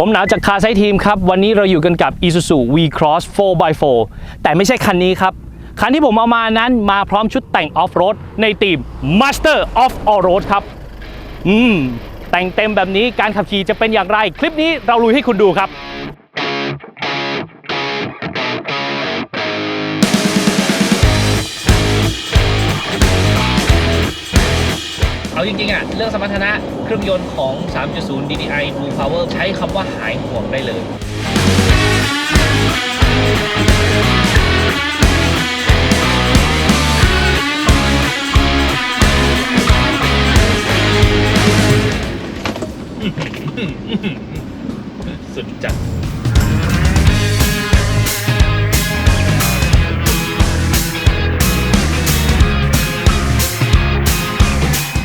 ผมหนาวจากคาไซทีมครับ วันนี้เราอยู่กันกับ Isuzu V-Cross 4x4 แต่ไม่ใช่คันนี้ครับ คันที่ผมเอามานั้นมาพร้อมชุดแต่งออฟโรดในทีม Master of All Road ครับ อืม แต่งเต็มแบบนี้การขับขี่จะเป็นอย่างไร คลิปนี้เราลุยให้คุณดูครับ เอาจริงๆอะเรื่องสมรรถนะเครื่องยนต์ของ 3.0 DDI Blue Power ใช้คำว่าหายห่วงได้เลยสุดจัด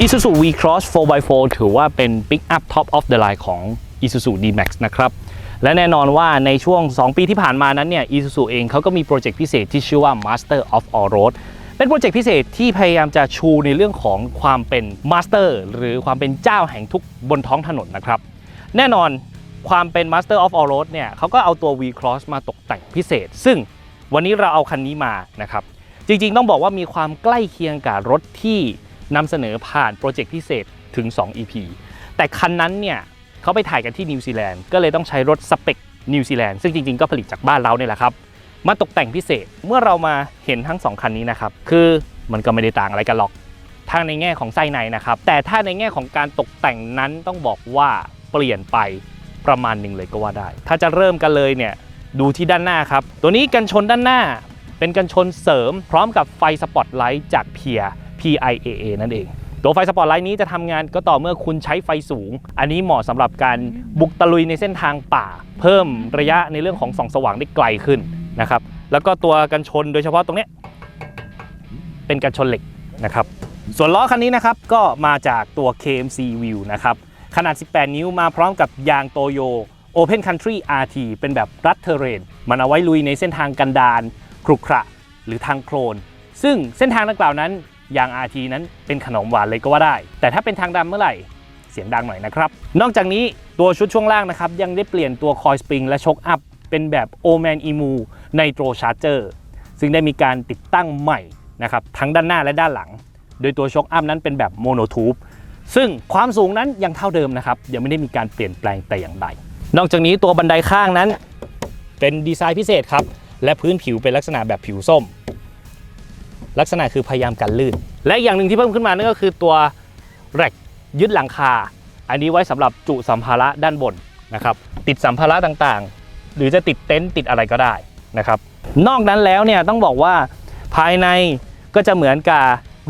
Isuzu V-Cross 4x4 ถือว่าเป็น Pick Up Top of the Line ของ Isuzu D-Max นะครับ และแน่นอนว่าในช่วง 2 ปีที่ผ่านมานั้นเนี่ย Isuzu เองเขาก็มีโปรเจกต์พิเศษที่ชื่อว่า Master of All Road เป็นโปรเจกต์พิเศษที่พยายามจะชูในเรื่องของความเป็น Master หรือความเป็นเจ้าแห่งทุกบนท้องถนนนะครับ แน่นอนความเป็น Master of All Road เนี่ยเขาก็เอาตัว V-Cross มาตกแต่งพิเศษ ซึ่งวันนี้เราเอาคันนี้มานะครับ จริงๆ ต้องบอกว่ามีความใกล้เคียงกับรถที่ นำเสนอผ่านโปรเจกต์พิเศษถึง 2 EP แต่คันนั้นเนี่ยเขาไปถ่ายกันที่นิวซีแลนด์ก็เลยต้องใช้รถสเปคนิวซีแลนด์ซึ่งจริงๆก็ผลิตจากบ้านเราเนี่ยแหละครับ มาตกแต่งพิเศษเมื่อเรามาเห็นทั้ง 2 คันนี้นะครับ คือมันก็ไม่ได้ต่างอะไรกันหรอกทางในแง่ของไส้ในนะครับ แต่ถ้าในแง่ของการตกแต่งนั้นต้องบอกว่าเปลี่ยนไปประมาณหนึ่งเลยก็ว่าได้ ถ้าจะเริ่มกันเลยเนี่ยดูที่ด้านหน้าครับ ตัวนี้กันชนด้านหน้า เป็นกันชนเสริมพร้อมกับไฟสปอตไลท์จากเพีย PIAA นั่นเอง ตัวไฟสปอตไลท์นี้จะทำงานก็ต่อเมื่อคุณใช้ไฟสูง อันนี้เหมาะสำหรับการบุกตะลุยในเส้นทางป่า เพิ่มระยะในเรื่องของส่องสว่างได้ไกลขึ้นนะครับ แล้วก็ตัวกันชนโดยเฉพาะตรงเนี้ยเป็นกันชนเหล็กนะครับ ส่วนล้อคันนี้นะครับก็มาจากตัว KMC View นะครับขนาด 18 นิ้วมาพร้อมกับยางโตโย Open Country RT เป็นแบบรัดเทเรน มันเอาไว้ลุยในเส้นทางกันดารครุขระหรือทางโครนซึ่งเส้นทางดังกล่าวนั้น ยาง RT นั้นเป็นขนมหวานเลยก็ว่าได้ แต่ถ้าเป็นทางดำเมื่อไหร่เสียงดังหน่อยนะครับ นอกจากนี้ตัวชุดช่วงล่างนะครับ ยังได้เปลี่ยนตัวคอยสปริงและช็อคอัพเป็นแบบ o m a n Emu Nitro Charger ซึ่งได้มีการติดตั้งใหม่นะครับทั้งด้านหน้าและด้านหลัง โดยตัวช็อคอัพนั้นเป็นแบบโมโนทูบซึ่งความสูงนั้นยังเท่าเดิมนะครับ ยังไม่ได้มีการเปลี่ยนแปลงแต่อย่างใด นอกจากนี้ตัวบันไดข้างนั้น เป็นดีไซน์พิเศษครับ และพื้นผิวเป็นลักษณะแบบผิวส้ม ลักษณะคือพยายามกันลื่น และอย่างหนึ่งที่เพิ่มขึ้นมานั่นก็คือตัวแร็กยึดหลังคา อันนี้ไว้สำหรับจุสัมภาระด้านบนนะครับติดสัมภาระต่างๆ หรือจะติดเต็นท์ติดอะไรก็ได้นะครับนอกนั้นแล้วเนี่ยต้องบอกว่าภายในก็จะเหมือนกับ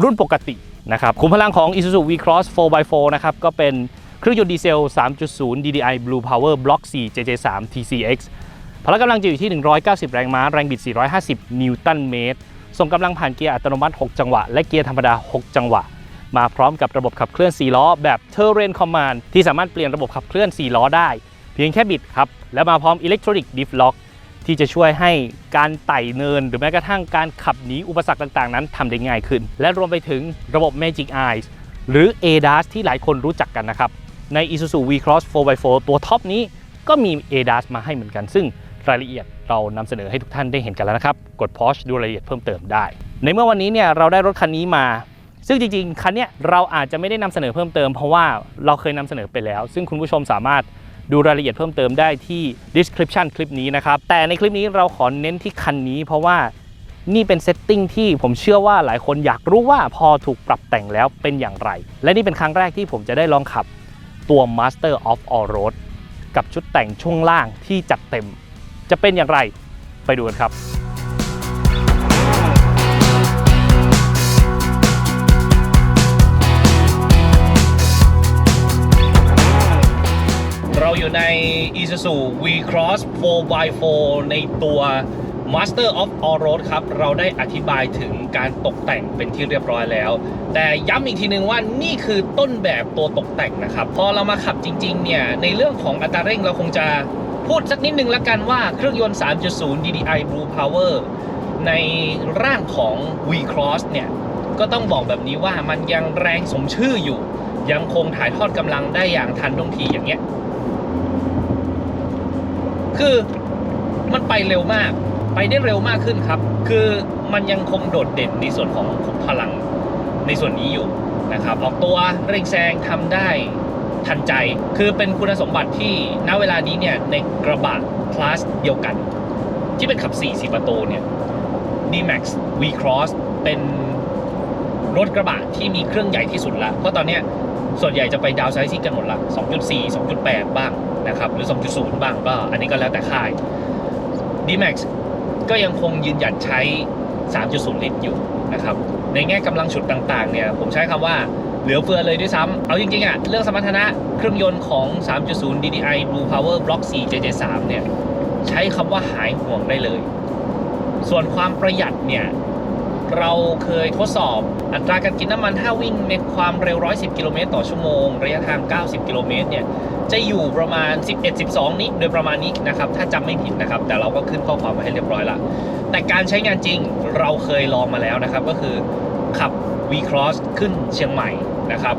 รุ่นปกตินะครับขุมพลังของ Isuzu V-Cross 4x4 นะครับก็เป็นเครื่องยนต์ดีเซล 3.0 DDI Blue Power Block 4 JJ3 TCX พละกำลังจะอยู่ที่ 190 แรงม้า แรงบิด 450 นิวตันเมตร ส่งกำลังผ่านเกียร์อัตโนมัติ 6 จังหวะ และเกียร์ธรรมดา 6 จังหวะ มาพร้อมกับระบบขับเคลื่อน 4 ล้อ แบบ Terrain Command ที่สามารถเปลี่ยนระบบขับเคลื่อน 4 ล้อได้ เพียงแค่บิดครับ และมาพร้อม Electronic Diff Lock ที่จะช่วยให้การไต่เนิน หรือแม้กระทั่งการขับหนีอุปสรรคต่างๆ นั้นทำได้ง่ายขึ้น และรวมไปถึงระบบ Magic Eyes หรือ ADAS ที่หลายคนรู้จักกันนะครับใน Isuzu V-Cross 4x4 ตัวท็อปนี้ก็มี ADAS มาให้เหมือนกันซึ่ง รายละเอียดเรานำเสนอให้ทุกท่านได้เห็นกันแล้วนะครับ กด pause ดูรายละเอียดเพิ่มเติมได้ ในเมื่อวันนี้เนี่ยเราได้รถคันนี้มา ซึ่งจริง ๆ คันเนี้ยเราอาจจะไม่ได้นำเสนอเพิ่มเติมเพราะว่าเราเคยนำเสนอไปแล้ว ซึ่งคุณผู้ชมสามารถดูรายละเอียดเพิ่มเติมได้ที่ description คลิปนี้นะครับ แต่ในคลิปนี้เราขอเน้นที่คันนี้ เพราะว่านี่เป็นเซตติ้งที่ผมเชื่อว่าหลายคนอยากรู้ว่าพอถูกปรับแต่งแล้วเป็นอย่างไร และนี่เป็นครั้งแรกที่ผมจะได้ลองขับตัว Master of All Road กับชุดแต่งช่วงล่างที่จัดเต็ม จะเป็นอย่างไรไปดูกันครับเราอยู่ใน Isuzu V-Cross 4x4 ในตัว Master of All Road ครับ เราได้อธิบายถึงการตกแต่งเป็นที่เรียบร้อยแล้ว แต่ย้ำอีกทีนึงว่านี่คือต้นแบบตัวตกแต่งนะครับ พอเรามาขับจริง ๆ เนี่ย ในเรื่องของอัตราเร่งเราคงจะ พูดสักนิดหนึ่งละกันว่าเครื่องยนต์ 3.0 DDI Blue Power ในร่างของ V-Cross เนี่ย ก็ต้องบอกแบบนี้ว่ามันยังแรงสมชื่ออยู่ ยังคงถ่ายทอดกำลังได้อย่างทันท่วงทีอย่างเงี้ย คือมันไปเร็วมาก ไปได้เร็วมากขึ้นครับ คือมันยังคงโดดเด่นในส่วนของพลังในส่วนนี้อยู่นะครับ ออกตัวเร่งแซงทำได้ ทันใจ คือเป็นคุณสมบัติที่ณเวลานี้เนี่ยในกระบะคลาสเดียวกัน ที่เป็นขับ4ประตูเนี่ย D-Max V-Cross เป็นรถกระบะที่มีเครื่องใหญ่ที่สุดละเพราะตอนนี้ส่วนใหญ่จะไปดาวไซซิ่งกันหมดละ 2.4 2.8 บ้างนะครับ หรือ 2.0 บ้างก็อันนี้ก็แล้วแต่ค่าย D-Max ก็ยังคงยืนหยัดใช้ 3.0 ลิตรอยู่นะครับ ในแง่กำลังฉุดต่างๆเนี่ย ผมใช้คำว่า เหลือเฟือเลยด้วยซ้ำเอาจริงๆอะเรื่องสมรรถนะเครื่องยนต์ของ 3.0 DDI Blue Power Block 4 JJ3 เนี่ย ใช้คำว่าหายห่วงได้เลย ส่วนความประหยัดเนี่ย เราเคยทดสอบอัตราการกินน้ำมัน ถ้าวิ่งในความเร็ว 110 กิโลเมตรต่อชั่วโมง ระยะทาง 90 กิโลเมตรเนี่ย จะอยู่ประมาณ 11-12 นี้โดยประมาณนี้นะครับ ถ้าจำไม่ผิดนะครับ แต่เราก็ขึ้นข้อความไว้ให้เรียบร้อยละแต่การใช้งานจริงเราเคยลองมาแล้วนะครับ ก็คือขับ V-Cross ขึ้นเชียงใหม่ นะครับ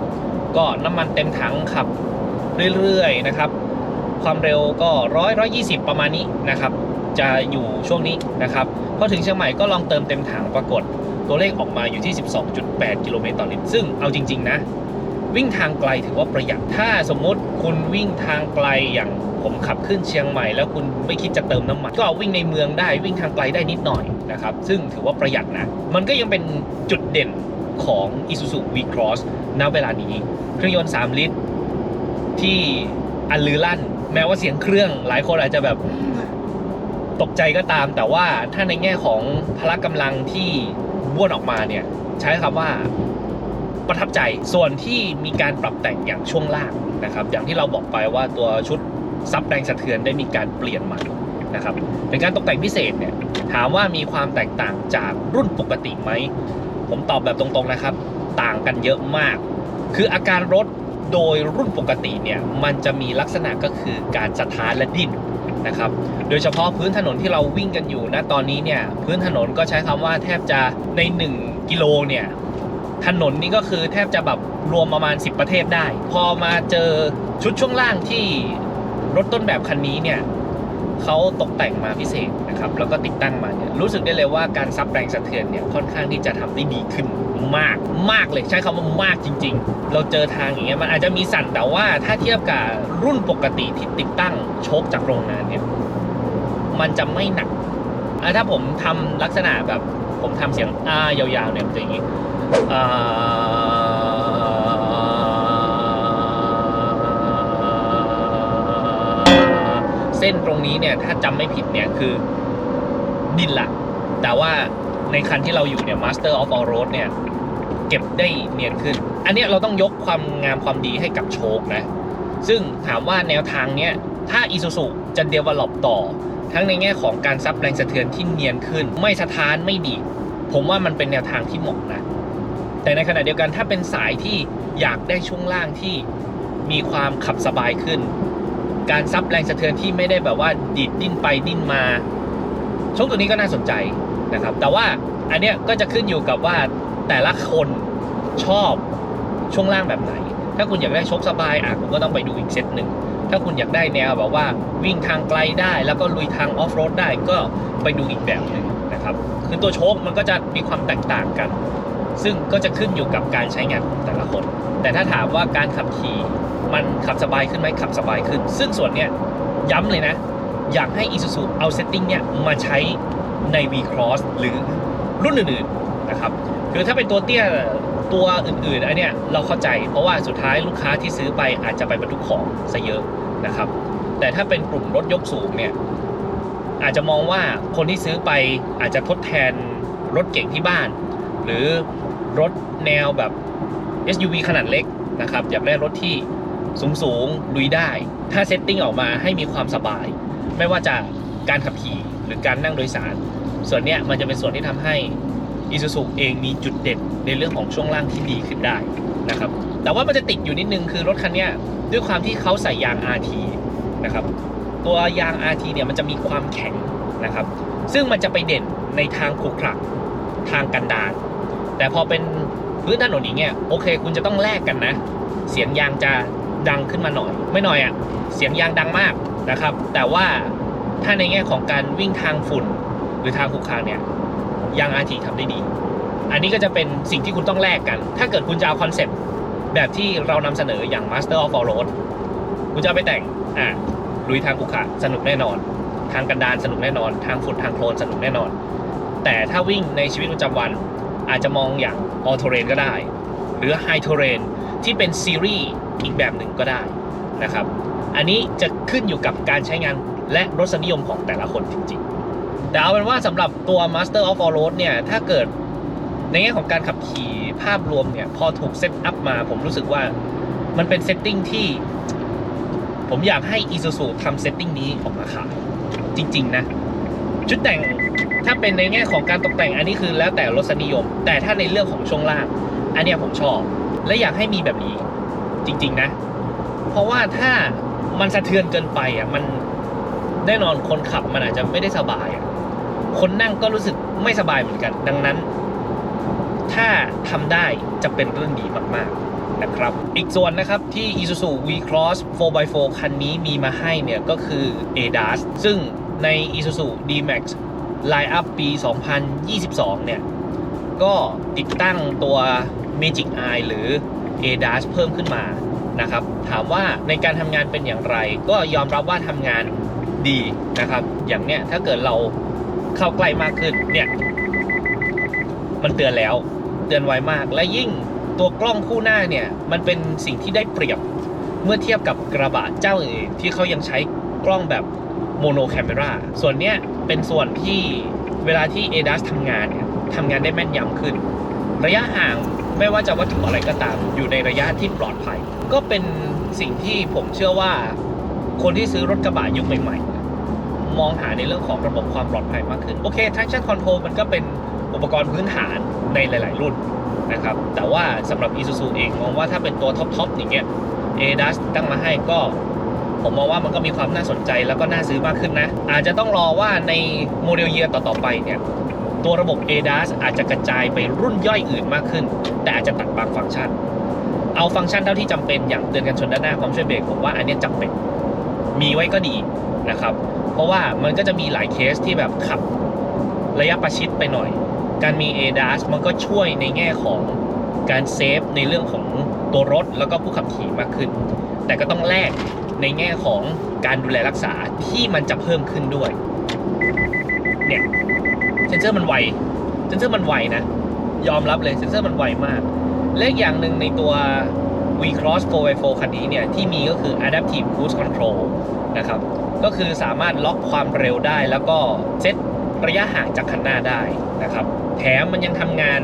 ก็น้ำมันเต็มถังขับเรื่อยๆนะครับ ความเร็วก็ร้อยร้อยยี่สิบประมาณนี้นะครับ จะอยู่ช่วงนี้นะครับพอถึงเชียงใหม่ก็ลองเติมเต็มถังปรากฏ ตัวเลขออกมาอยู่ที่ 12.8 กิโลเมตรต่อลิตรซึ่งเอาจริง ๆ นะ วิ่งทางไกลถือว่าประหยัดถ้าสมมุติคุณวิ่งทางไกลอย่างผมขับขึ้นเชียงใหม่ แล้วคุณไม่คิดจะเติมน้ำมันก็วิ่งในเมืองได้วิ่งทางไกลได้นิดหน่อยนะครับ ซึ่งถือว่าประหยัดนะ มันก็ยังเป็นจุดเด่น ของ Isuzu V-Cross ณเวลานี้ เครื่องยนต์ 3 ลิตร ที่อันลือลั่น แม้ว่าเสียงเครื่องหลายคนอาจจะแบบตกใจก็ตาม แต่ว่าถ้าในแง่ของพละกำลังที่บ้วนออกมาเนี่ย ใช้คำว่าประทับใจส่วนที่มีการปรับแต่งอย่างช่วงล่างนะครับ อย่างที่เราบอกไปว่าตัวชุดซับแรงสะเทือนได้มีการเปลี่ยนใหม่นะครับเป็นการตกแต่งพิเศษเนี่ยถามว่ามีความแตกต่างจากรุ่นปกติไหม ผมตอบแบบตรงๆนะครับ ต่างกันเยอะมาก คืออาการรถโดยรุ่นปกติเนี่ยมันจะมีลักษณะก็คือการสะท้านและดิ้นนะครับ โดยเฉพาะพื้นถนนที่เราวิ่งกันอยู่นะตอนนี้เนี่ยพื้นถนนก็ใช้คำว่าแทบจะใน 1 กิโลเนี่ยถนนนี้ก็คือแทบจะแบบรวมประมาณ 10 ประเทศได้ พอมาเจอชุดช่วงล่างที่รถต้นแบบคันนี้เนี่ย เขาตกแต่งมาพิเศษนะครับแล้วก็ติดตั้งมาเนี่ยรู้สึกได้เลยว่าการซับแรงสะเทือนเนี่ยค่อนข้างที่จะทำได้ดีขึ้นมากมากเลยใช้คำว่ามากจริง ๆ เราเจอทางอย่างเงี้ยมันอาจจะมีสั่นแต่ว่าถ้าเทียบกับรุ่นปกติที่ติดตั้งโชคจากโรงงานเนี่ยมันจะไม่หนักอะถ้าผมทำลักษณะแบบผมทำเสียงอ้ายาวๆเนี่ยมันจะอย่างนี้อ่า ส้นตรงนี้เนี่ยถ้าจำไม่ผิดเนี่ยคือดินละแต่ว่าในคันที่เราอยู่เนี่ย Master of All Road เนี่ยเก็บได้เนียนขึ้น อันนี้เราต้องยกความงามความดีให้กับโชคนะ ซึ่งถามว่าแนวทางเนี้ยถ้า Isuzu จะ develop ต่อ ทั้งในแง่ของการซับแรงสะเทือนที่เนียนขึ้น ไม่สะท้านไม่ดี ผมว่ามันเป็นแนวทางที่เหมาะนะ แต่ในขณะเดียวกันถ้าเป็นสายที่อยากได้ช่วงล่างที่มีความขับสบายขึ้น การซับแรงสะเทือนที่ไม่ได้แบบว่าดีดดิ้นไปดิ้นมาโชคตัวนี้ก็น่าสนใจนะครับ แต่ว่าอันเนี้ยก็จะขึ้นอยู่กับว่าแต่ละคนชอบช่วงล่างแบบไหน ถ้าคุณอยากได้ชคสบายอะผมก็ต้องไปดูอีกเซตหนึ่งถ้าคุณอยากได้แนวแบบว่าวิ่งทางไกลได้ แล้วก็ลุยทางออฟโรดได้ก็ไปดูอีกแบบหนึ่งนะครับคือตัวโชคมันก็จะมีความแตกต่างกัน ซึ่งก็จะขึ้นอยู่กับการใช้งานของแต่ละคน แต่ถ้าถามว่าการขับขี่มันขับสบายขึ้นไหมขับสบายขึ้น ซึ่งส่วนเนี้ยย้ำเลยนะ อยากให้ Isuzu เอาเซตติ้งเนี้ยมาใช้ใน V-Cross หรือรุ่นอื่นๆนะครับคือถ้าเป็นตัวเตี้ยตัวอื่นๆอันเนี้ยเราเข้าใจ เพราะว่าสุดท้ายลูกค้าที่ซื้อไปอาจจะไปบรรทุกของซะเยอะนะครับ แต่ถ้าเป็นกลุ่มรถยกสูงเนี่ยอาจจะมองว่าคนที่ซื้อไปอาจจะทดแทนรถเก่งที่บ้าน หรือรถแนวแบบ SUV ขนาดเล็กนะครับอยากได้รถที่สูงสูงลุยได้ ถ้าเซตติ้งออกมาให้มีความสบาย ไม่ว่าจะการขับขี่หรือการนั่งโดยสาร ส่วนเนี้ยมันจะเป็นส่วนที่ทำให้ Isuzu เองมีจุดเด่นในเรื่องของช่วงล่างที่ดีขึ้นได้นะครับแต่ว่ามันจะติดอยู่นิดนึงคือรถคันเนี้ยด้วยความที่เขาใส่ยาง RT นะครับตัวยาง RT เนี่ยมันจะมีความแข็งนะครับ ซึ่งมันจะไปเด่นในทางขรุขระทางกันดาร แต่พอเป็นพื้นถนนอย่างเงี้ยโอเค คุณจะต้องแลกกันนะ เสียงยางจะดังขึ้นมาหน่อย ไม่หน่อยอะ่ะเสียงยางดังมากนะครับ แต่ว่าถ้าในแง่ของการวิ่งทางฝุ่นหรือทางขรุขระเนี่ยยาง RT ทำได้ดี อันนี้ก็จะเป็นสิ่งที่คุณต้องแลกกัน ถ้าเกิดคุณจะเอาคอนเซปต์แบบที่เรานำเสนออย่าง Master of All Road คุณจะไปแต่งอะลุยทางขรุขระสนุกแน่นอน ทางกันดารสนุกแน่นอน ทางฝุ่นทางโคลนสนุกแน่นอน แต่ถ้าวิ่งในชีวิตประจำวัน อาจจะมองอย่าง All Terrain ก็ได้ หรือ High Terrain ที่เป็นซีรีส์อีกแบบหนึ่งก็ได้นะครับ อันนี้จะขึ้นอยู่กับการใช้งานและรสนิยมของแต่ละคนจริงๆ แต่เอาเป็นว่าสำหรับตัว Master of All Road เนี่ย ถ้าเกิดในแง่ของการขับขี่ภาพรวมเนี่ย พอถูกเซตอัพมาผมรู้สึกว่ามันเป็นเซตติ้งที่ ผมอยากให้ Isuzu ทำเซตติ้งนี้ออกมาขายจริง ๆ นะ ชุดแต่งถ้าเป็นในแง่ของการตกแต่งอันนี้คือแล้วแต่รสนิยม แต่ถ้าในเรื่องของช่วงล่าง อันเนี้ยผมชอบ และอยากให้มีแบบนี้จริง ๆนะ เพราะว่าถ้ามันสะเทือนเกินไปอะมันแน่นอนคนขับมันอาจจะไม่ได้สบายอะคนนั่งก็รู้สึกไม่สบายเหมือนกัน ดังนั้น ถ้าทำได้จะเป็นเรื่องดีมาก ๆนะครับอีกส่วนนะครับที่ Isuzu V-Cross 4x4 คันนี้มีมาให้เนี่ยก็คือ ADAS ซึ่ง ใน Isuzu D-Max Line-up ปี 2022 เนี่ย ก็ติดตั้งตัว Magic Eye หรือ ADAS เพิ่มขึ้นมานะครับ ถามว่าในการทำงานเป็นอย่างไร ก็ยอมรับว่าทำงานดีนะครับ อย่างเนี้ยถ้าเกิดเราเข้าใกล้มากขึ้นเนี่ย มันเตือนแล้วเตือนไวมากและยิ่งตัวกล้องคู่หน้าเนี่ย มันเป็นสิ่งที่ได้เปรียบเมื่อเทียบกับกระบะเจ้าอื่นที่เขายังใช้กล้องแบบ โมโนแคมเมราส่วนเนี้ยเป็นส่วนที่เวลาที่ ADAS ทำงานเนี่ยทำงานได้แม่นยำขึ้น ระยะห่างไม่ว่าจะวัตถุอะไรก็ตาม อยู่ในระยะที่ปลอดภัย ก็เป็นสิ่งที่ผมเชื่อว่า คนที่ซื้อรถกระบะยุคใหม่ๆ มองหาในเรื่องของระบบความปลอดภัยมากขึ้น โอเค traction control มันก็เป็นอุปกรณ์พื้นฐานในหลาย ๆ รุ่นนะครับ แต่ว่าสำหรับ Isuzu เองมองว่าถ้าเป็นตัวท็อป ๆ อย่างเงี้ย ADAS ตั้งมาให้ก็ ผมมองว่ามันก็มีความน่าสนใจแล้วก็น่าซื้อมากขึ้นนะ อาจจะต้องรอว่าในโมเดลเยียร์ต่อๆไปเนี่ยตัวระบบ ADAS อาจจะกระจายไปรุ่นย่อยอื่นมากขึ้น แต่อาจจะตัดบางฟังก์ชัน เอาฟังก์ชันเท่าที่จำเป็นอย่างเตือนกันชนด้านหน้าพร้อมช่วยเบรกผมว่าอันนี้ยจำเป็นมีไว้ก็ดีนะครับ เพราะว่ามันก็จะมีหลายเคสที่แบบขับระยะประชิดไปหน่อย การมี ADAS มันก็ช่วยในแง่ของการเซฟในเรื่องของตัวรถแล้วก็ผู้ขับขี่มากขึ้น แต่ก็ต้องแลก ในแง่ของการดูแลรักษาที่มันจะเพิ่มขึ้นด้วย เนี่ยเซนเซอร์มันไวเซนเซอร์มันไวนะ ยอมรับเลยเซนเซอร์มันไวมาก และอีกอย่างหนึ่งในตัว V-Cross 4x4 คันนี้เนี่ย ที่มีก็คือ Adaptive Cruise Control นะครับ ก็คือสามารถล็อกความเร็วได้แล้วก็เซตระยะห่างจากคันหน้าได้นะครับ แถมมันยังทำงาน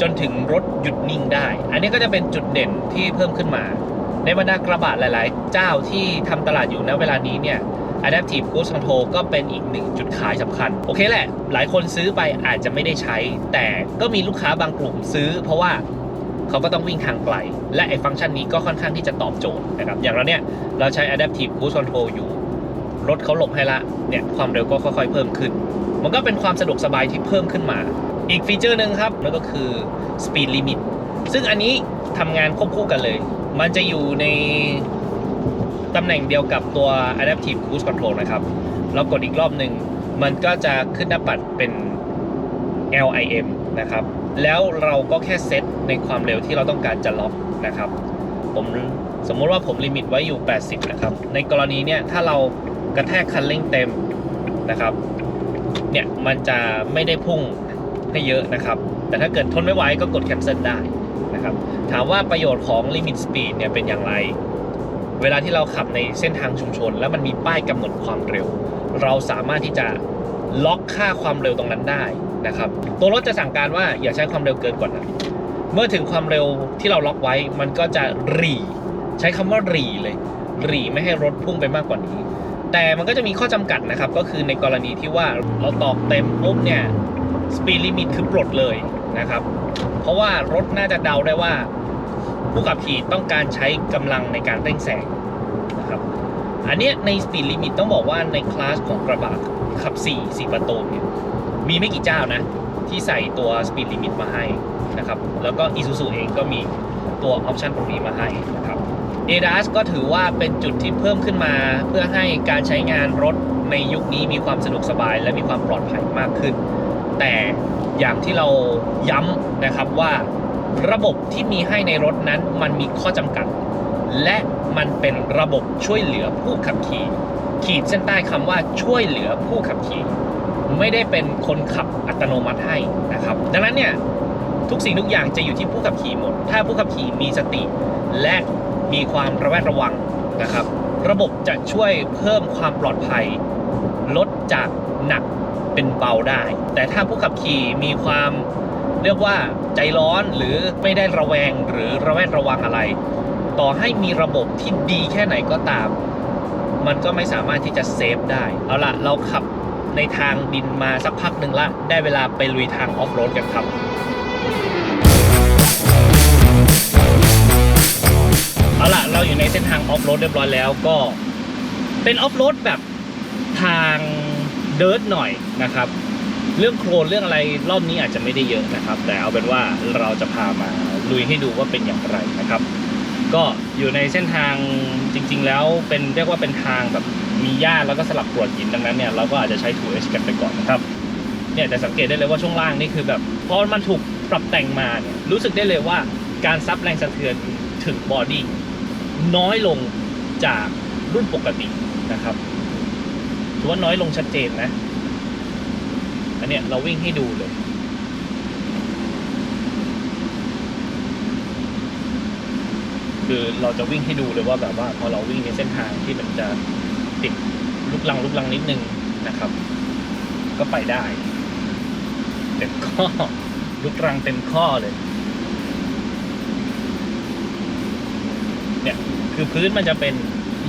จนถึงรถหยุดนิ่งได้ อันนี้ก็จะเป็นจุดเด่นที่เพิ่มขึ้นมา ในบรรดากระบะหลาย ๆ เจ้าที่ทำตลาดอยู่ณเวลานี้เนี่ย Adaptive Cruise Control ก็เป็นอีกหนึ่งจุดขายสำคัญ โอเคแหละ หลายคนซื้อไปอาจจะไม่ได้ใช้ แต่ก็มีลูกค้าบางกลุ่มซื้อ เพราะว่าเขาก็ต้องวิ่งทางไกล และไอ้ฟังก์ชันนี้ก็ค่อนข้างที่จะตอบโจทย์นะครับ อย่างเราเนี่ย เราใช้ Adaptive Cruise Control อยู่ รถเขาหลบให้ละเนี่ยความเร็วก็ค่อย ๆ เพิ่มขึ้น มันก็เป็นความสะดวกสบายที่เพิ่มขึ้นมา อีกฟีเจอร์หนึ่งครับนั่นก็คือ Speed Limit ซึ่งอันนี้ทำงานควบคู่กันเลย มันจะอยู่ในตำแหน่งเดียวกับตัว Adaptive Cruise Control นะครับ เรากดอีกรอบหนึ่ง มันก็จะขึ้นหน้าปัดเป็น LIM นะครับ แล้วเราก็แค่เซตในความเร็วที่เราต้องการจะล็อกนะครับ ผมสมมุติว่าผมลิมิตไว้อยู่ 80 นะครับ ในกรณีเนี้ยถ้าเรากระแทกคันเร่งเต็มนะครับ เนี่ยมันจะไม่ได้พุ่งให้เยอะนะครับ แต่ถ้าเกิดทนไม่ไหวก็กด cancel ได้ นะครับ ถามว่าประโยชน์ของ limit speed เนี่ยเป็นอย่างไร เวลาที่เราขับในเส้นทางชุมชน แล้วมันมีป้ายกำหนดความเร็ว เราสามารถที่จะล็อกค่าความเร็วตรงนั้นได้นะครับ ตัวรถจะสั่งการว่าอย่าใช้ความเร็วเกินกว่านั้น เมื่อถึงความเร็วที่เราล็อกไว้ มันก็จะรีใช้คำว่ารีเลยรีไม่ให้รถพุ่งไปมากกว่านี้ แต่มันก็จะมีข้อจำกัดนะครับ ก็คือในกรณีที่ว่าเราตอกเต็มปุ๊บเนี่ยสปีดลิมิตคือปลดเลยนะครับ เพราะว่ารถน่าจะเดาได้ว่า ผู้ขับขี่ต้องการใช้กำลังในการเร่งแซงนะครับ อันเนี้ยใน speed limit ต้องบอกว่าในคลาสของกระบะขับ 4 4 ประตูเนี่ยมีไม่กี่เจ้านะ ที่ใส่ตัว speed limit มาให้นะครับ แล้วก็ Isuzu เองก็มีตัวออปชันตรงนี้มาให้นะครับ ADAS ก็ถือว่าเป็นจุดที่เพิ่มขึ้นมา เพื่อให้การใช้งานรถในยุคนี้มีความสะดวกสบายและมีความปลอดภัยมากขึ้น แต่ อย่างที่เราย้ำนะครับว่าระบบที่มีให้ในรถนั้นมันมีข้อจำกัด และมันเป็นระบบช่วยเหลือผู้ขับขี่ ขีดเส้นใต้คำว่าช่วยเหลือผู้ขับขี่ ไม่ได้เป็นคนขับอัตโนมัติให้นะครับ ดังนั้นเนี่ยทุกสิ่งทุกอย่างจะอยู่ที่ผู้ขับขี่หมด ถ้าผู้ขับขี่มีสติ และมีความระแวดระวังนะครับ ระบบจะช่วยเพิ่มความปลอดภัย ลดจากหนัก เป็นเบาได้ แต่ถ้าผู้ขับขี่มีความเรียกว่าใจร้อนหรือไม่ได้ระแวงหรือระแวดระวังอะไร ต่อให้มีระบบที่ดีแค่ไหนก็ตาม มันก็ไม่สามารถที่จะเซฟได้ เอาล่ะเราขับในทางดินมาสักพักหนึ่งละ ได้เวลาไปลุยทางออฟโรดกันครับเอาล่ะ เราอยู่ในเส้นทางออฟโรดเรียบร้อยแล้วก็เป็นออฟโรดแบบทาง เดิร์ทหน่อยนะครับ เรื่องโครนเรื่องอะไรรอบนี้อาจจะไม่ได้เยอะนะครับ แต่เอาเป็นว่าเราจะพามาลุยให้ดูว่าเป็นอย่างไรนะครับ ก็อยู่ในเส้นทางจริง ๆ แล้วเป็นเรียกว่าเป็นทางแบบมีหญ้าแล้วก็สลับกรวดหินดังนั้นเนี่ยเราก็อาจจะใช้ 2H กันไปก่อนนะครับเนี่ยแต่สังเกตได้เลยว่าช่วงล่างนี่คือแบบพอมันถูกปรับแต่งมาเนี่ยรู้สึกได้เลยว่าการซับแรงสะเทือนถึงบอดี้น้อยลงจากรุ่นปกตินะครับ ถือว่าน้อยลงชัดเจนนะ อันเนี้ยเราวิ่งให้ดูเลยคือเราจะวิ่งให้ดูเลยว่าแบบว่าพอเราวิ่งในเส้นทางที่มันจะติดลุกลังลุกลังนิดนึงนะครับ ก็ไปได้เต็มข้อลุกลังเต็มข้อเลย เนี่ยคือพื้นมันจะเป็น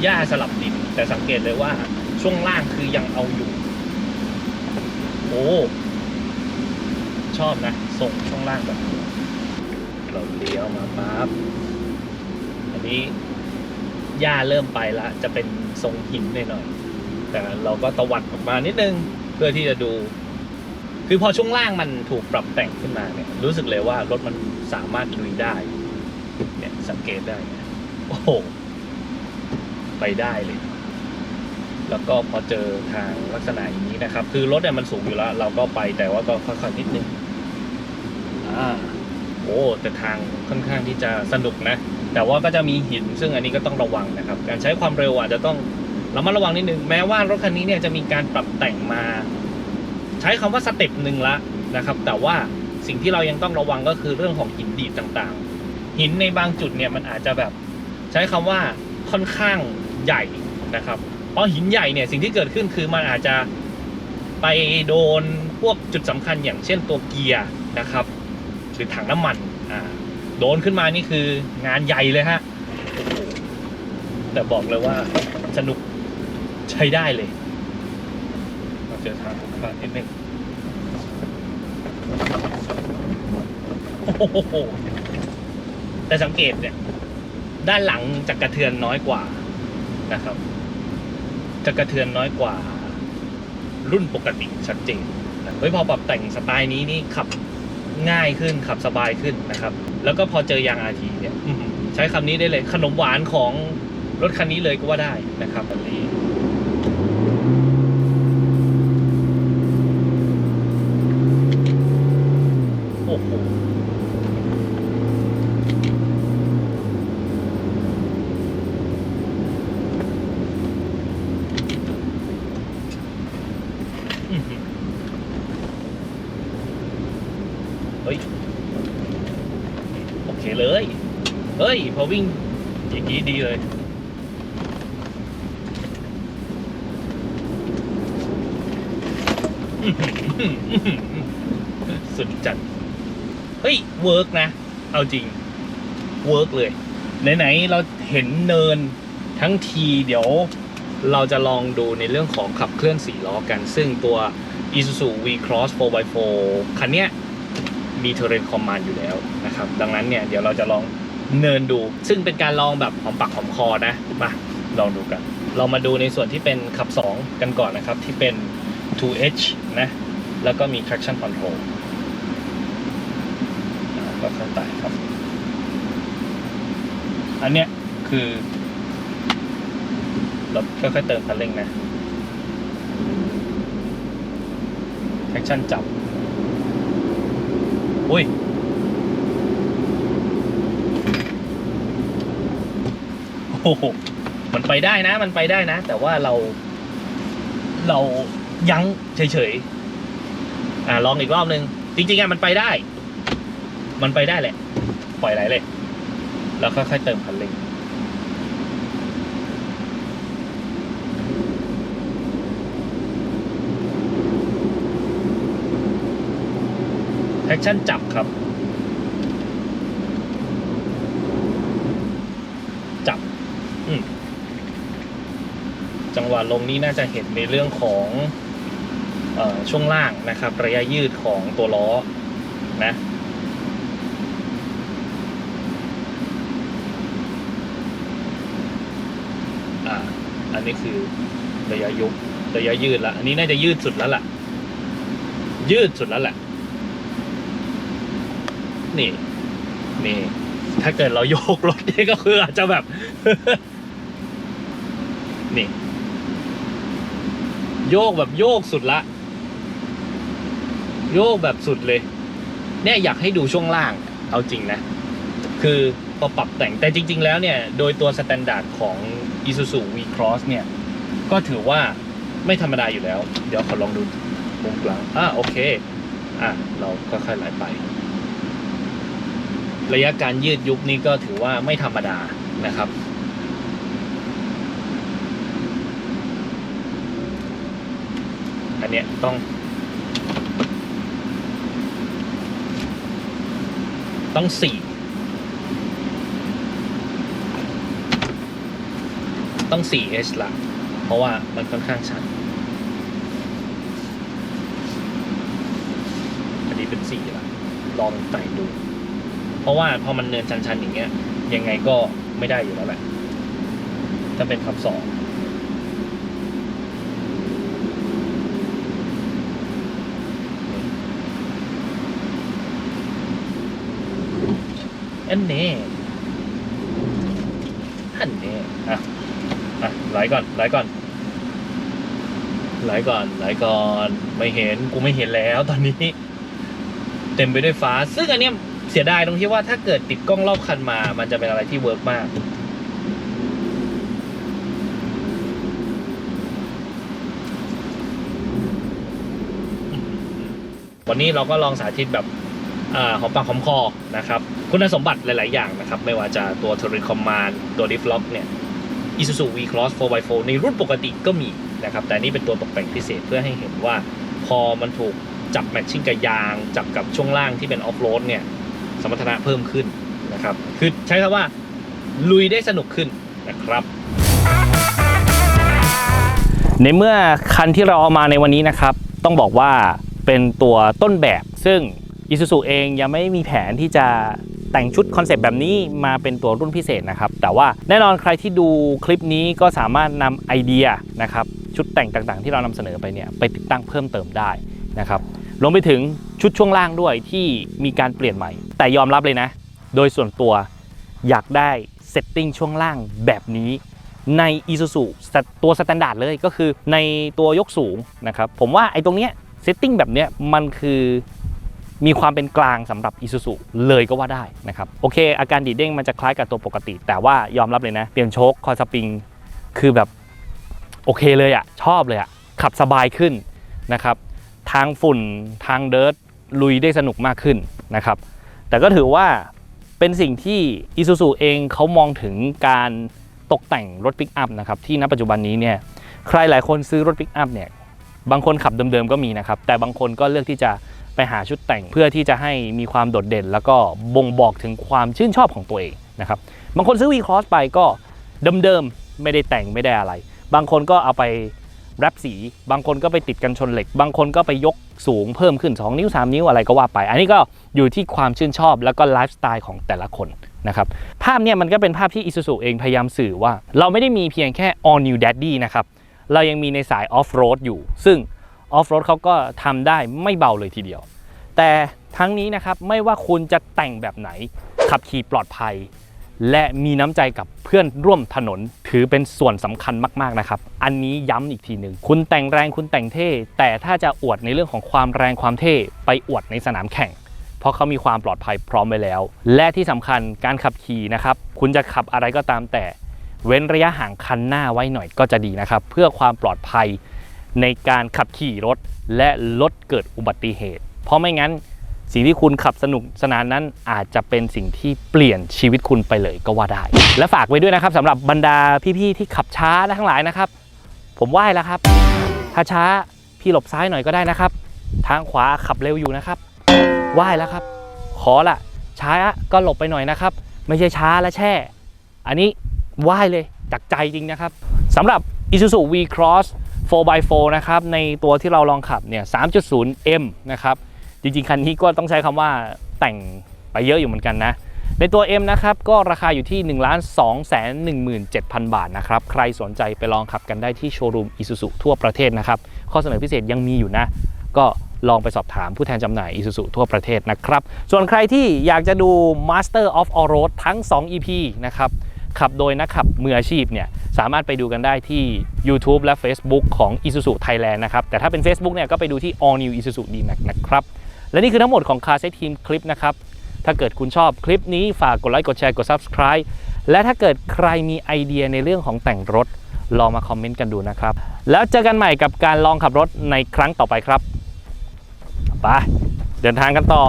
หญ้าสลับดิน แต่สังเกตเลยว่า ช่วงล่างคือยังเอาอยู่ โอ้ ชอบนะ ส่งช่วงล่างแบบเราเลี้ยวมาปั๊บ อันนี้หญ้าเริ่มไปละ จะเป็นทรงหินหน่อยๆ แต่เราก็ตวัดออกมานิดนึง เพื่อที่จะดู คือพอช่วงล่างมันถูกปรับแต่งขึ้นมาเนี่ย รู้สึกเลยว่ารถมันสามารถลุยได้ เนี่ยสังเกตได้ โอ้โห ไปได้เลย แล้วก็พอเจอทางลักษณะอย่างนี้นะครับ คือรถเนี่ยมันสูงอยู่แล้ว เราก็ไปแต่ว่าก็ค่อยๆนิดนึงอ่าโอ้แต่ทางค่อนข้างที่จะสนุกนะ แต่ว่าก็จะมีหิน ซึ่งอันนี้ก็ต้องระวังนะครับ การใช้ความเร็วอาจจะต้องระมัดระวังนิดนึง แม้ว่ารถคันนี้เนี่ยจะมีการปรับแต่งมา ใช้คำว่าสเต็ปหนึ่งละนะครับ แต่ว่าสิ่งที่เรายังต้องระวังก็คือเรื่องของหินดีดต่างๆ หินในบางจุดเนี่ยมันอาจจะแบบ ใช้คำว่าค่อนข้างใหญ่นะครับ ราะหินใหญ่เนี่ยสิ่งที่เกิดขึ้นคือมันอาจจะไปโดนพวกจุดสำคัญอย่างเช่นตัวเกียร์นะครับ หรือถังน้ำมันอ่าโดนขึ้นมานี่คืองานใหญ่เลยฮะแต่บอกเลยว่าสนุกใช้ได้เลยมาเจอทางผ่านนิดนึงแต่สังเกตเนี่ย ด้านหลังจะกระเทือนน้อยกว่านะครับ จะกระเทือนน้อยกว่ารุ่นปกติชัดเจนเฮ้ยพอปรับแต่งสไตล์นี้นี่ขับง่ายขึ้นขับสบายขึ้นนะครับ แล้วก็พอเจอยางอาทีเนี่ยใช้คำนี้ได้เลยขนมหวานของรถคันนี้เลยก็ว่าได้นะครับอันนี้ วิ่งอย่างนี้ดีเลย สุดจัด เฮ้ย เวิร์กนะ เอาจริง เวิร์กเลย ไหน ๆ เราเห็นเนินทั้งทีเดี๋ยวเราจะลองดูในเรื่องของขับเคลื่อน4ล้อกัน ซึ่งตัว Isuzu V-Cross 4x4 คันเนี้ยมี Terrain Command อยู่แล้วนะครับ ดังนั้นเนี่ย เดี๋ยวเราจะลอง เนินดู ซึ่งเป็นการลองแบบหอมปากหอมคอนะมาลองดูกัน เรามาดูในส่วนที่เป็นขับ 2 กันก่อนนะครับ ที่เป็น 2H นะ แล้วก็มี traction control ก็เข้าใจครับ อันเนี้ยคือเราค่อยๆเติมคันเร่งนะแท็กชั่นจับ อุ้ย โหมันไปได้นะ มันไปได้นะ แต่ว่าเรา เรายั้งเฉยๆอ่าลองอีกรอบนึง จริงๆอะมันไปได้ มันไปได้แหละ ปล่อยไหลเลย แล้วค่อยๆเติมคันเร่งแอคชั่นจับครับ จับ อืม จังห วะลงนี้น่าจะเห็นในเรื่องของออช่วงล่างนะครับ ระยะยืดของตัวล้อนะอันนี้คือระยะยุบระยะยืดละอันนี้น่าจะยืดสุดแล้วล่ะ ยืดสุดแล้วแหละนี่นี่ถ้าเกิดเราโยกรถนี่ก็คืออาจจะแบบ โยกแบบโยกสุดละ โยกแบบสุดเลย เนี่ยอยากให้ดูช่วงล่าง เอาจริงนะ คือพอปรับแต่งแต่จริง ๆ แล้วเนี่ย โดยตัวสแตนดาร์ดของ Isuzu V-Cross เนี่ย ก็ถือว่าไม่ธรรมดาอยู่แล้ว เดี๋ยวขอลองดูมุมกลางอ่าโอเค อะ เราค่อยๆไหลไป ระยะการยืดยุบนี่ก็ถือว่าไม่ธรรมดานะครับ อันเนี้ยต้อง ต้องสี่ต้อง 4H ละ เพราะว่ามันค่อนข้างชันอันนี้เป็น 4 ละ ลองไต่ดู เพราะว่าพอมันเนินชันๆอย่างเงี้ย ยังไงก็ไม่ได้อยู่แล้วแหละ ถ้าเป็นขับสอง อันนี้อันนี้อะอะไหลก่อนไหลก่อนไหลก่อนไหลก่อนไม่เห็นกูไม่เห็นแล้วตอนนี้ เต็มไปด้วยฟ้า ซึ่งอันเนี้ยเสียดายตรงที่ว่าถ้าเกิดติดกล้องรอบคันมา มันจะเป็นอะไรที่เวิร์กมากวันนี้เราก็ลองสาธิตแบบอาหอมปากหอมคอนะครับ คุณสมบัติหลาย ๆ อย่างนะครับ ไม่ว่าจะตัว t u r i n Command ตัว Diff Lock เนี่ย Isuzu V-Cross 4x4 ในรุ่นปกติก็มีนะครับ แต่นนี่เป็นตัวตกแต่งพิเศษเพื่อให้เห็นว่า พอมันถูกจับแมทชิ่งกับยาง จับกับช่วงล่างที่เป็นออฟโรดเนี่ย สมรรถนะเพิ่มขึ้นนะครับ คือใช้คำว่าลุยได้สนุกขึ้นนะครับในเมื่อคันที่เราเอามาในวันนี้นะครับ ต้องบอกว่าเป็นตัวต้นแบบซึ่ง Isuzu เองยังไม่มีแผนที่จะ แต่งชุดคอนเซปต์แบบนี้มาเป็นตัวรุ่นพิเศษนะครับ แต่ว่าแน่นอนใครที่ดูคลิปนี้ก็สามารถนำไอเดียนะครับชุดแต่งต่างๆ ที่เรานำเสนอไปเนี่ยไปติดตั้งเพิ่มเติมได้นะครับรวมไปถึงชุดช่วงล่างด้วยที่มีการเปลี่ยนใหม่ แต่ยอมรับเลยนะ โดยส่วนตัวอยากได้เซตติ้งช่วงล่างแบบนี้ใน Isuzu สตตัวสแตนดาร์ดเลยก็คือในตัวยกสูงนะครับผมว่าไอ้ตรงเนี้ยเซตติ้งแบบเนี้ยมันคือ มีความเป็นกลางสำหรับ Isuzu เลยก็ว่าได้นะครับโอเค อาการดีเด้งมันจะคล้ายกับตัวปกติ แต่ว่ายอมรับเลยนะ เปลี่ยนโชคคอสปริง คือแบบโอเคเลยอะชอบเลยอะขับสบายขึ้นนะครับทางฝุ่นทางเดิร์ทลุยได้สนุกมากขึ้นนะครับแต่ก็ถือว่าเป็นสิ่งที่ Isuzu เองเขามองถึงการตกแต่งรถปิกอัพนะครับที่ณปัจจุบันนี้เนี่ยใครหลายคนซื้อรถปิกอัพเนี่ยบางคนขับเดิมๆก็มีนะครับแต่บางคนก็เลือกที่จะ ไปหาชุดแต่งเพื่อที่จะให้มีความโดดเด่น แล้วก็บ่งบอกถึงความชื่นชอบของตัวเองนะครับบางคนซื้อ V-Cross ไปก็เดิมๆไม่ได้แต่งไม่ได้อะไร บางคนก็เอาไปแรปสี บางคนก็ไปติดกันชนเหล็ก บางคนก็ไปยกสูงเพิ่มขึ้น 2 นิ้ว 3 นิ้วอะไรก็ว่าไป อันนี้ก็อยู่ที่ความชื่นชอบแล้วก็ไลฟ์สไตล์ของแต่ละคนนะครับภาพเนี่ยมันก็เป็นภาพที่ Isuzu เองพยายามสื่อว่า เราไม่ได้มีเพียงแค่ all new daddy นะครับเรายังมีในสาย off road อยู่ ซึ่ง off road เขาก็ทำได้ไม่เบาเลยทีเดียว แต่ทั้งนี้นะครับไม่ว่าคุณจะแต่งแบบไหน ขับขี่ปลอดภัย และมีน้ำใจกับเพื่อนร่วมถนนถือเป็นส่วนสำคัญมากๆนะครับ อันนี้ย้ำอีกทีหนึ่งคุณแต่งแรงคุณแต่งเท่ แต่ถ้าจะอวดในเรื่องของความแรงความเท่ไปอวดในสนามแข่งเพราะเขามีความปลอดภัยพร้อมไว้แล้ว และที่สำคัญการขับขี่นะครับ คุณจะขับอะไรก็ตามแต่ เว้นระยะห่างคันหน้าไว้หน่อยก็จะดีนะครับ เพื่อความปลอดภัย ในการขับขี่รถ และลดเกิดอุบัติเหตุ เพราะไม่งั้นสิ่งที่คุณขับสนุกสนานนั้นอาจจะเป็นสิ่งที่เปลี่ยนชีวิตคุณไปเลยก็ว่าได้ และฝากไว้ด้วยนะครับสำหรับบรรดาพี่ๆที่ขับช้าทั้งหลายนะครับ ผมไหว้แล้วครับ ถ้าช้าพี่หลบซ้ายหน่อยก็ได้นะครับ ทางขวาขับเร็วอยู่นะครับไหว้แล้วครับ ขอละช้าก็หลบไปหน่อยนะครับ ไม่ใช่ช้าและแช่ อันนี้ไหว้เลยจากใจจริงนะครับสำหรับ Isuzu V-Cross 4x4 นะครับในตัวที่เราลองขับเนี่ย 3.0M นะครับ จริงๆ คันนี้ก็ต้องใช้คำว่าแต่งไปเยอะอยู่เหมือนกันนะ ในตัว M นะครับ ก็ราคาอยู่ที่ 1 2 1 7 0 0 0 บาทนะครับ ใครสนใจไปลองขับกันได้ที่โชว์รูม Isuzu ทั่วประเทศนะครับ ข้อเสนอพิเศษยังมีอยู่นะ ก็ลองไปสอบถามผู้แทนจำหน่าย Isuzu ทั่วประเทศนะครับ ส่วนใครที่อยากจะดู Master of All Road ทั้ง 2 EP นะครับขับโดยนักขับมืออาชีพเนี่ย สามารถไปดูกันได้ที่ YouTube และ Facebook ของ Isuzu Thailand นะครับ แต่ถ้าเป็น Facebook เนี่ยก็ไปดูที่ All New Isuzu D-Max นะครับ และนี่คือทั้งหมดของ Car Set Team คลิปนะครับ ถ้าเกิดคุณชอบคลิปนี้ฝากกดไลค์กดแชร์กด Subscribe และถ้าเกิดใครมีไอเดียในเรื่องของแต่งรถ ลองมาคอมเมนต์กันดูนะครับ แล้วเจอกันใหม่กับการลองขับรถในครั้งต่อไปครับไปเดินทางกันต่อ